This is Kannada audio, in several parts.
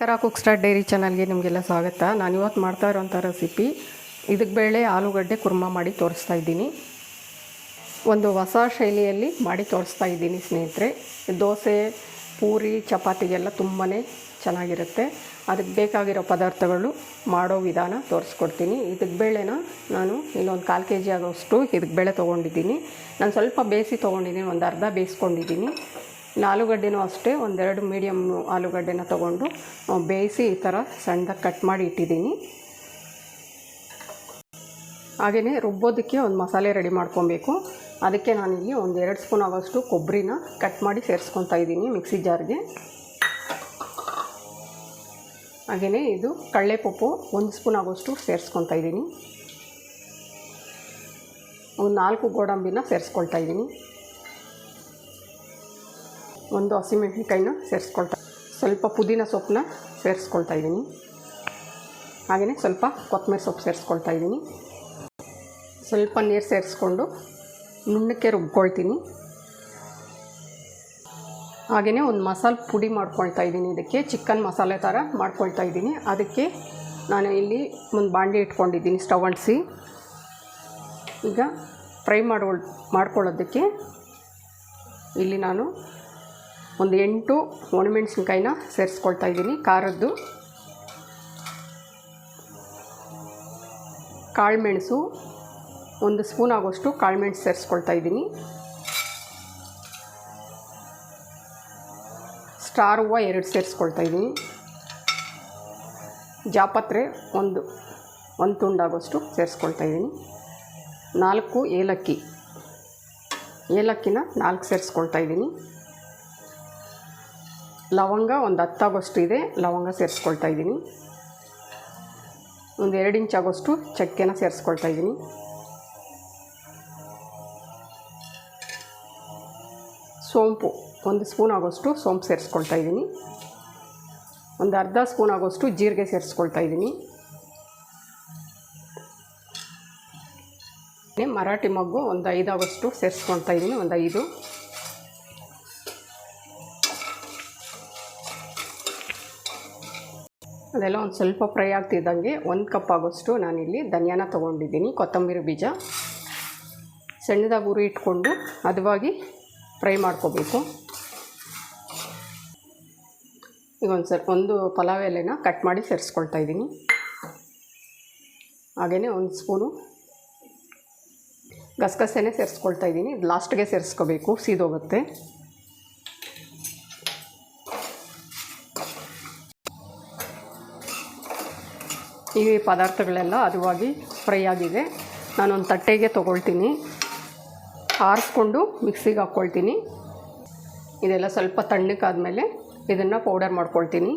ಕರ ಕುಕ್ ಸ್ಟಾರ್ ಡೈರಿ ಚಾನಲ್ಗೆ ನಿಮಗೆಲ್ಲ ಸ್ವಾಗತ. ನಾನು ಇವತ್ತು ಮಾಡ್ತಾ ಇರೋಂಥ ರೆಸಿಪಿ ಇದಕ್ಕೆ ಬೇಳೆ, ಆಲೂಗಡ್ಡೆ ಕುರ್ಮ ಮಾಡಿ ತೋರಿಸ್ತಾ ಇದ್ದೀನಿ. ಒಂದು ಹೊಸ ಶೈಲಿಯಲ್ಲಿ ಮಾಡಿ ತೋರಿಸ್ತಾ ಇದ್ದೀನಿ ಸ್ನೇಹಿತರೆ. ದೋಸೆ, ಪೂರಿ, ಚಪಾತಿಗೆಲ್ಲ ತುಂಬಾ ಚೆನ್ನಾಗಿರುತ್ತೆ. ಅದಕ್ಕೆ ಬೇಕಾಗಿರೋ ಪದಾರ್ಥಗಳು ಮಾಡೋ ವಿಧಾನ ತೋರಿಸ್ಕೊಡ್ತೀನಿ. ಇದಕ್ಕೆ ಬೇಳೆನ ನಾನು ಇನ್ನೊಂದು ಕಾಲು ಕೆ ಜಿ ಆಗೋಷ್ಟು ಇದಕ್ಕೆ ಬೇಳೆ ತೊಗೊಂಡಿದ್ದೀನಿ. ನಾನು ಸ್ವಲ್ಪ ಬೇಯಿಸಿ ತೊಗೊಂಡಿದ್ದೀನಿ, ಒಂದು ಅರ್ಧ ಬೇಯಿಸ್ಕೊಂಡಿದ್ದೀನಿ. ಆಲೂಗಡ್ಡೆನೂ ಅಷ್ಟೇ, ಒಂದೆರಡು ಮೀಡಿಯಮ್ ಆಲೂಗಡ್ಡೆನ ತೊಗೊಂಡು ಬೇಯಿಸಿ ಈ ಥರ ಸಣ್ಣದಾಗಿ ಕಟ್ ಮಾಡಿ ಇಟ್ಟಿದ್ದೀನಿ. ಹಾಗೆಯೇ ರುಬ್ಬೋದಕ್ಕೆ ಒಂದು ಮಸಾಲೆ ರೆಡಿ ಮಾಡ್ಕೊಬೇಕು. ಅದಕ್ಕೆ ನಾನಿಲ್ಲಿ ಒಂದು ಎರಡು ಸ್ಪೂನ್ ಆಗೋಷ್ಟು ಕೊಬ್ಬರಿನ ಕಟ್ ಮಾಡಿ ಸೇರಿಸ್ಕೊತಾ ಇದ್ದೀನಿ ಮಿಕ್ಸಿ ಜಾರ್ಗೆ ಹಾಗೆಯೇ ಇದು ಕಡಲೆಪಪ್ಪು ಒಂದು ಸ್ಪೂನ್ ಆಗೋಷ್ಟು ಸೇರಿಸ್ಕೊತಾ ಇದ್ದೀನಿ. ಒಂದು ನಾಲ್ಕು ಗೋಡಂಬಿನ ಸೇರಿಸ್ಕೊಳ್ತಾ ಇದ್ದೀನಿ. ಒಂದು ಹಸಿಮೆಣಸಿನ್ಕಾಯಿನ ಸೇರಿಸ್ಕೊಳ್ತಾ ಸ್ವಲ್ಪ ಪುದೀನ ಸೊಪ್ಪನ್ನ ಸೇರಿಸ್ಕೊಳ್ತಾ ಇದ್ದೀನಿ. ಹಾಗೆಯೇ ಸ್ವಲ್ಪ ಕೊತ್ತಂಬರಿ ಸೊಪ್ಪು ಸೇರಿಸ್ಕೊಳ್ತಾ ಇದ್ದೀನಿ. ಸ್ವಲ್ಪ ನೀರು ಸೇರಿಸ್ಕೊಂಡು ನುಣ್ಣಕ್ಕೆ ರುಬ್ಕೊಳ್ತೀನಿ. ಹಾಗೆಯೇ ಒಂದು ಮಸಾಲೆ ಪುಡಿ ಮಾಡ್ಕೊಳ್ತಾ ಇದ್ದೀನಿ ಇದಕ್ಕೆ, ಚಿಕನ್ ಮಸಾಲೆ ಥರ ಮಾಡ್ಕೊಳ್ತಾ ಇದ್ದೀನಿ. ಅದಕ್ಕೆ ನಾನು ಇಲ್ಲಿ ಒಂದು ಬಾಂಡೆ ಇಟ್ಕೊಂಡಿದ್ದೀನಿ ಸ್ಟವ್ ಅಂಟಿಸಿ. ಈಗ ಫ್ರೈ ಮಾಡೋ ಮಾಡ್ಕೊಳ್ಳೋದಕ್ಕೆ ಇಲ್ಲಿ ನಾನು ಒಂದು ಎಂಟು ಒಣಮೆಣ್ಸಿನ್ಕಾಯಿನ ಸೇರಿಸ್ಕೊಳ್ತಾ ಇದ್ದೀನಿ. ಖಾರದ್ದು. ಕಾಳುಮೆಣಸು. ಒಂದು ಸ್ಪೂನ್ ಆಗೋಷ್ಟು ಕಾಳುಮೆಣಸು ಸೇರಿಸ್ಕೊಳ್ತಾ ಇದ್ದೀನಿ. ಸ್ಟಾರ್ ಹೂವು ಎರಡು ಸೇರಿಸ್ಕೊಳ್ತಾ ಇದ್ದೀನಿ. ಜಾಪತ್ರೆ ಒಂದು ಒಂದು ತುಂಡಾಗೋಷ್ಟು ಸೇರಿಸ್ಕೊಳ್ತಾ ಇದ್ದೀನಿ. ನಾಲ್ಕು ಏಲಕ್ಕಿ. ಏಲಕ್ಕಿನ ನಾಲ್ಕು ಸೇರಿಸ್ಕೊಳ್ತಾ ಇದ್ದೀನಿ. ಲವಂಗ ಒಂದು ಹತ್ತಾಗೋಷ್ಟು ಇದೆ. ಲವಂಗ ಸೇರಿಸ್ಕೊಳ್ತಾ ಇದ್ದೀನಿ. ಒಂದು ಎರಡು ಇಂಚ್ ಆಗೋಷ್ಟು ಚಕ್ಕೆನ ಸೇರಿಸ್ಕೊಳ್ತಾ ಇದ್ದೀನಿ. ಸೋಂಪು ಒಂದು ಸ್ಪೂನ್ ಆಗೋಷ್ಟು ಸೋಂಪು ಸೇರಿಸ್ಕೊಳ್ತಾ ಇದ್ದೀನಿ. ಒಂದು ಅರ್ಧ ಸ್ಪೂನ್ ಆಗೋಷ್ಟು ಜೀರಿಗೆ ಸೇರಿಸ್ಕೊಳ್ತಾ ಇದ್ದೀನಿ. ಮರಾಠಿ ಮಗ್ಗು ಒಂದು ಐದಾಗೋಷ್ಟು ಸೇರಿಸ್ಕೊಳ್ತಾ ಇದ್ದೀನಿ. ಒಂದು ಐದು. ಅದೆಲ್ಲ ಒಂದು ಸ್ವಲ್ಪ ಫ್ರೈ ಆಗ್ತಿದ್ದಂಗೆ ಒಂದು ಕಪ್ ಆಗೋಷ್ಟು ನಾನಿಲ್ಲಿ ಧನಿಯಾನ ತೊಗೊಂಡಿದ್ದೀನಿ, ಕೊತ್ತಂಬರಿ ಬೀಜ. ಸಣ್ಣದಾಗಿ ಉರಿ ಇಟ್ಕೊಂಡು ಹದವಾಗಿ ಫ್ರೈ ಮಾಡ್ಕೋಬೇಕು. ಈಗ ಒಂದು ಸರ್, ಒಂದು ಪಲಾವ್ ಎಲೆನ ಕಟ್ ಮಾಡಿ ಸೇರಿಸ್ಕೊಳ್ತಾ ಇದ್ದೀನಿ. ಹಾಗೆಯೇ ಒಂದು ಸ್ಪೂನು ಗಸಗಸೆನೇ ಸೇರಿಸ್ಕೊಳ್ತಾ ಇದ್ದೀನಿ. ಲಾಸ್ಟ್ಗೆ ಸೇರಿಸ್ಕೋಬೇಕು, ಸೀದೋಗುತ್ತೆ. ಈ ಪದಾರ್ಥಗಳೆಲ್ಲ ಹದವಾಗಿ ಫ್ರೈ ಆಗಿದೆ. ನಾನೊಂದು ತಟ್ಟೆಗೆ ತೊಗೊಳ್ತೀನಿ. ಆರಿಸ್ಕೊಂಡು ಮಿಕ್ಸಿಗೆ ಹಾಕ್ಕೊಳ್ತೀನಿ. ಇದೆಲ್ಲ ಸ್ವಲ್ಪ ತಣ್ಣಕ್ಕಾದಮೇಲೆ ಇದನ್ನು ಪೌಡರ್ ಮಾಡ್ಕೊಳ್ತೀನಿ.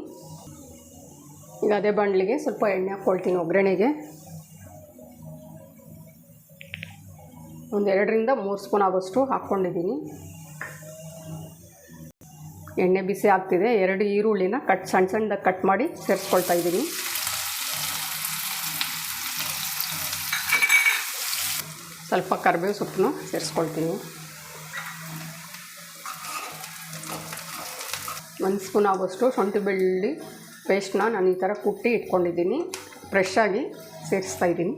ಈಗ ಅದೇ ಬಾಣಲಿಗೆ ಸ್ವಲ್ಪ ಎಣ್ಣೆ ಹಾಕ್ಕೊಳ್ತೀನಿ ಒಗ್ಗರಣೆಗೆ. ಒಂದು ಎರಡರಿಂದ ಮೂರು ಸ್ಪೂನ್ ಆಗೋಷ್ಟು ಹಾಕ್ಕೊಂಡಿದ್ದೀನಿ. ಎಣ್ಣೆ ಬಿಸಿ ಆಗ್ತಿದೆ. ಎರಡು ಈರುಳ್ಳಿನ ಕಟ್, ಸಣ್ಣ ಸಣ್ಣದಾಗಿ ಕಟ್ ಮಾಡಿ ಸೇರಿಸ್ಕೊಳ್ತಾ ಇದ್ದೀನಿ. ಸ್ವಲ್ಪ ಕರಿಬೇವು ಸೊಪ್ಪನ್ನು ಸೇರಿಸ್ಕೊಳ್ತೀನಿ. ಒಂದು ಸ್ಪೂನ್ ಆಗೋಷ್ಟು ಶುಂಠಿ ಬೆಳ್ಳುಳ್ಳಿ ಪೇಸ್ಟ್ನ ನಾನು ಈ ಥರ ಕುಟ್ಟಿ ಇಟ್ಕೊಂಡಿದ್ದೀನಿ. ಫ್ರೆಶ್ ಆಗಿ ಸೇರಿಸ್ತಾ ಇದ್ದೀನಿ.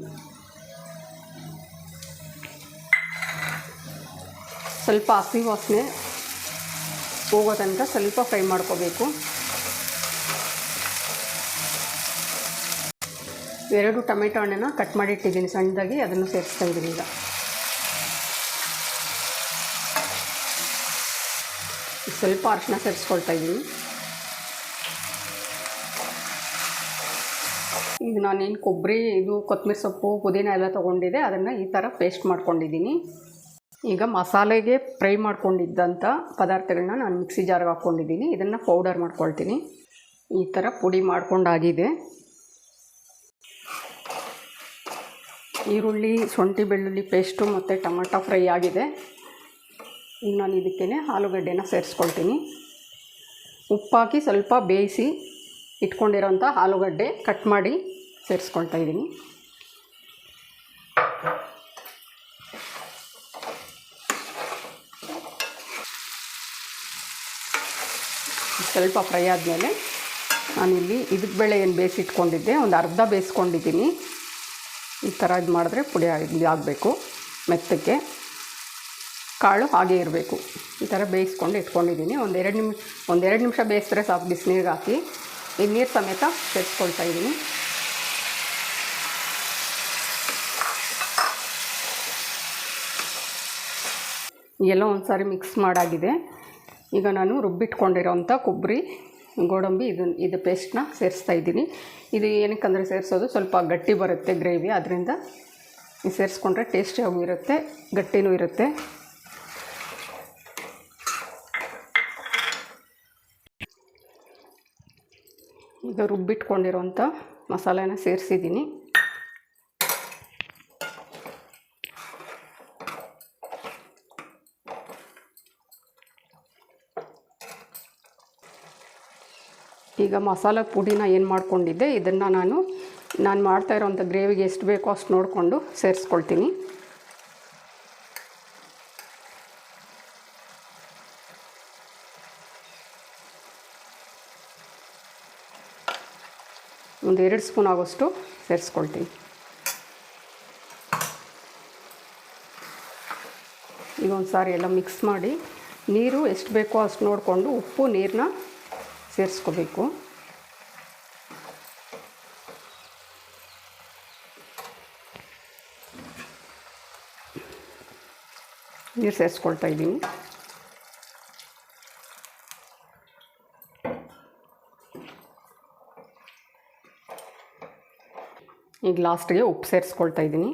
ಸ್ವಲ್ಪ ಹಸಿ ವಾಸನೆ ಹೋಗೋ ತನಕ ಸ್ವಲ್ಪ ಫ್ರೈ ಮಾಡ್ಕೋಬೇಕು. ಎರಡು ಟೊಮೆಟೊ ಹಣ್ಣನ್ನು ಕಟ್ ಮಾಡಿಟ್ಟಿದ್ದೀನಿ, ಸಣ್ಣದಾಗಿ ಅದನ್ನು ಸೇರಿಸ್ತಾ ಇದ್ದೀನಿ ಈಗ. ಸ್ವಲ್ಪ ಅರಿಶಿನ ಸೇರಿಸ್ಕೊಳ್ತಾ ಇದ್ದೀನಿ. ಈಗ ನಾನೇನು ಕೊಬ್ಬರಿ, ಇದು ಕೊತ್ತಂಬರಿ ಸೊಪ್ಪು, ಪುದೀನ ಎಲ್ಲ ತೊಗೊಂಡಿದ್ದೆ, ಅದನ್ನು ಈ ಥರ ಪೇಸ್ಟ್ ಮಾಡ್ಕೊಂಡಿದ್ದೀನಿ. ಈಗ ಮಸಾಲೆಗೆ ಫ್ರೈ ಮಾಡ್ಕೊಂಡಿದ್ದಂಥ ಪದಾರ್ಥಗಳನ್ನ ನಾನು ಮಿಕ್ಸಿ ಜಾರ್ಗೆ ಹಾಕ್ಕೊಂಡಿದ್ದೀನಿ, ಇದನ್ನು ಪೌಡರ್ ಮಾಡ್ಕೊಳ್ತೀನಿ. ಈ ಥರ ಪುಡಿ ಮಾಡ್ಕೊಂಡಾಗಿದೆ. ಈರುಳ್ಳಿ, ಶುಂಠಿ, ಬೆಳ್ಳುಳ್ಳಿ ಪೇಸ್ಟು ಮತ್ತು ಟೊಮೆಟೊ ಫ್ರೈ ಆಗಿದೆ. ಇನ್ನು ನಾನು ಇದಕ್ಕೇ ಆಲೂಗಡ್ಡೆನ ಸೇರಿಸ್ಕೊಳ್ತೀನಿ. ಉಪ್ಪಾಕಿ ಸ್ವಲ್ಪ ಬೇಯಿಸಿ ಇಟ್ಕೊಂಡಿರೋಂಥ ಆಲೂಗಡ್ಡೆ ಕಟ್ ಮಾಡಿ ಸೇರಿಸ್ಕೊಳ್ತಾ ಇದ್ದೀನಿ. ಸ್ವಲ್ಪ ಫ್ರೈ ಆದಮೇಲೆ ನಾನಿಲ್ಲಿ ಇದಕ್ಕೆ ಬೇಳೆ ಏನು ಬೇಯಿಸಿಟ್ಕೊಂಡಿದ್ದೆ, ಒಂದು ಅರ್ಧ ಬೇಯಿಸ್ಕೊಂಡಿದ್ದೀನಿ. ಈ ಥರ ಇದು ಮಾಡಿದ್ರೆ ಪುಡಿ ಆಗಬೇಕು. ಮೆತ್ತಕ್ಕೆ ಕಾಳು ಹಾಗೆ ಇರಬೇಕು. ಈ ಥರ ಬೇಯಿಸ್ಕೊಂಡು ಇಟ್ಕೊಂಡಿದ್ದೀನಿ. ಒಂದೆರಡು ನಿಮಿಷ ಒಂದೆರಡು ನಿಮಿಷ ಬೇಯಿಸಿದ್ರೆ ಸಾಕು ಬಿಸಿನೀರಿಗೆ ಹಾಕಿ. ಈ ನೀರು ಸಮೇತ ಸೇರಿಸ್ಕೊಳ್ತಾ ಇದ್ದೀನಿ. ಎಲ್ಲ ಒಂದು ಸಾರಿ ಮಿಕ್ಸ್ ಮಾಡಾಗಿದೆ. ಈಗ ನಾನು ರುಬ್ಬಿಟ್ಕೊಂಡಿರೋಂಥ ಕೊಬ್ಬರಿ ಗೋಡಂಬಿ ಇದನ್ನು ಇದು ಪೇಸ್ಟ್ನ ಸೇರಿಸ್ತಾ ಇದ್ದೀನಿ. ಇದು ಏನಕ್ಕೆ ಅಂದರೆ ಸೇರಿಸೋದು ಸ್ವಲ್ಪ ಗಟ್ಟಿ ಬರುತ್ತೆ ಗ್ರೇವಿ ಅದರಿಂದ ಸೇರಿಸ್ಕೊಂಡ್ರೆ ಟೇಸ್ಟಿಯಾಗೂ ಇರುತ್ತೆ ಗಟ್ಟಿನೂ ಇರುತ್ತೆ. ಈಗ ರುಬ್ಬಿಟ್ಕೊಂಡಿರೋಂಥ ಮಸಾಲೆನ ಸೇರಿಸಿದ್ದೀನಿ. ಈಗ ಮಸಾಲೆ ಪುಡಿನ ಏನು ಮಾಡ್ಕೊಂಡಿದ್ದೆ, ಇದನ್ನು ನಾನು ನಾನು ಮಾಡ್ತಾ ಇರೋವಂಥ ಗ್ರೇವಿಗೆ ಎಷ್ಟು ಬೇಕೋ ಅಷ್ಟು ನೋಡಿಕೊಂಡು ಸೇರಿಸ್ಕೊಳ್ತೀನಿ. ಒಂದು ಎರಡು ಸ್ಪೂನ್ ಆಗೋಷ್ಟು ಸೇರಿಸ್ಕೊಳ್ತೀನಿ. ಈಗ ಒಂದು ಸಾರಿ ಎಲ್ಲ ಮಿಕ್ಸ್ ಮಾಡಿ, ನೀರು ಎಷ್ಟು ಬೇಕೋ ಅಷ್ಟು ನೋಡಿಕೊಂಡು ಉಪ್ಪು ನೀರನ್ನ ಸೇರಿಸ್ಕೋಬೇಕು. ನೀರು ಸೇರಿಸ್ಕೊಳ್ತಾ ಇದ್ದೀನಿ. ಈಗ ಲಾಸ್ಟ್ಗೆ ಉಪ್ಪು ಸೇರಿಸ್ಕೊಳ್ತಾ ಇದ್ದೀನಿ.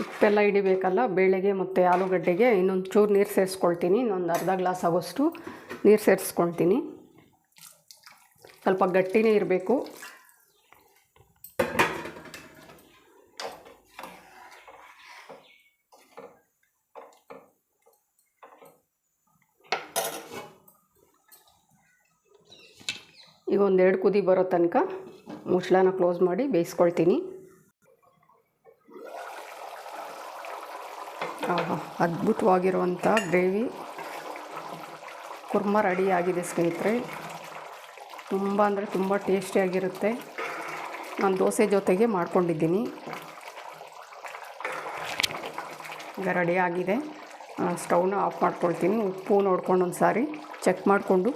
ಉಪ್ಪೆಲ್ಲ ಹಿಡಿಬೇಕಲ್ಲ, ಬೇಳೆಗೆ ಮತ್ತು ಆಲೂಗಡ್ಡೆಗೆ ಇನ್ನೊಂದು ಚೂರು ನೀರು ಸೇರಿಸ್ಕೊಳ್ತೀನಿ, ಇನ್ನೊಂದು ಅರ್ಧ ಗ್ಲಾಸ್ ಆಗೋಷ್ಟು ನೀರು ಸೇರಿಸ್ಕೊಳ್ತೀನಿ. ಸ್ವಲ್ಪ ಗಟ್ಟಿನೇ ಇರಬೇಕು. ಈಗ ಒಂದೆರಡು ಕುದಿ ಬರೋ ತನಕ ಮುಚ್ಚಳನ ಕ್ಲೋಸ್ ಮಾಡಿ ಬೇಯಿಸ್ಕೊಳ್ತೀನಿ. ಅದ್ಭುತವಾಗಿರುವಂಥ ಗ್ರೇವಿ ಕುರ್ಮ ಆಗಿದೆ ಸ್ನೇಹಿತರೆ. ತುಂಬ ಅಂದರೆ ತುಂಬ ಟೇಸ್ಟಿಯಾಗಿರುತ್ತೆ. ನಾನು ದೋಸೆ ಜೊತೆಗೆ ಮಾಡ್ಕೊಂಡಿದ್ದೀನಿ. ಈಗ ರೆಡಿ ಆಗಿದೆ ಸ್ಟವ್ನ ಆಫ್ ಮಾಡ್ಕೊಳ್ತೀನಿ. ಉಪ್ಪು ನೋಡ್ಕೊಂಡು ಒಂದು ಸಾರಿ ಚೆಕ್ ಮಾಡಿಕೊಂಡು.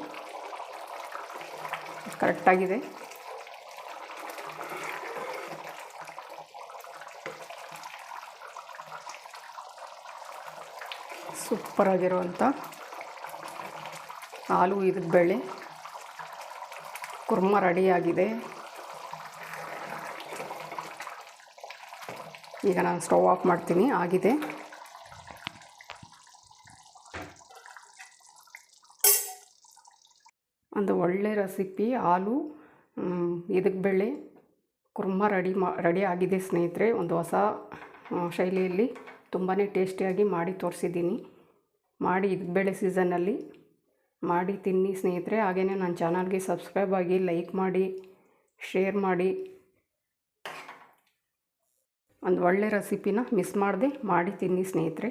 ಕರೆಕ್ಟಾಗಿದೆ. ಸೂಪರಾಗಿರುವಂಥ ಹಾಲು ಇದ್ದ ಬೇಳೆ. ಕುರ್ಮ ರೆಡಿಯಾಗಿದೆ. ಈಗ ನಾನು ಸ್ಟವ್ ಆಫ್ ಮಾಡ್ತೀನಿ, ಆಗಿದೆ. ಒಂದು ಒಳ್ಳೆ ರೆಸಿಪಿ, ಹಾಲು ಇದಕ್ಕೆ ಬೇಳೆ. ಕುರ್ಮ ರೆಡಿ ಮಾ ರೆಡಿ ಆಗಿದೆ ಸ್ನೇಹಿತರೆ. ಒಂದು ಹೊಸ ಶೈಲಿಯಲ್ಲಿ ತುಂಬಾ ಟೇಸ್ಟಿಯಾಗಿ ಮಾಡಿ ತೋರಿಸಿದ್ದೀನಿ. ಮಾಡಿ ಇದ್ ಬೆಳೆ ಸೀಸನಲ್ಲಿ ಮಾಡಿ ತಿನ್ನಿ ಸ್ನೇಹಿತರೆ. ಹಾಗೆಯೇ ನನ್ನ ಚಾನಲ್ಗೆ ಸಬ್ಸ್ಕ್ರೈಬ್ ಆಗಿ ಲೈಕ್ ಮಾಡಿ, ಶೇರ್ ಮಾಡಿ. ಒಂದು ಒಳ್ಳೆ ರೆಸಿಪಿನ ಮಿಸ್ ಮಾಡದೆ ಮಾಡಿ ತಿನ್ನಿ ಸ್ನೇಹಿತರೆ.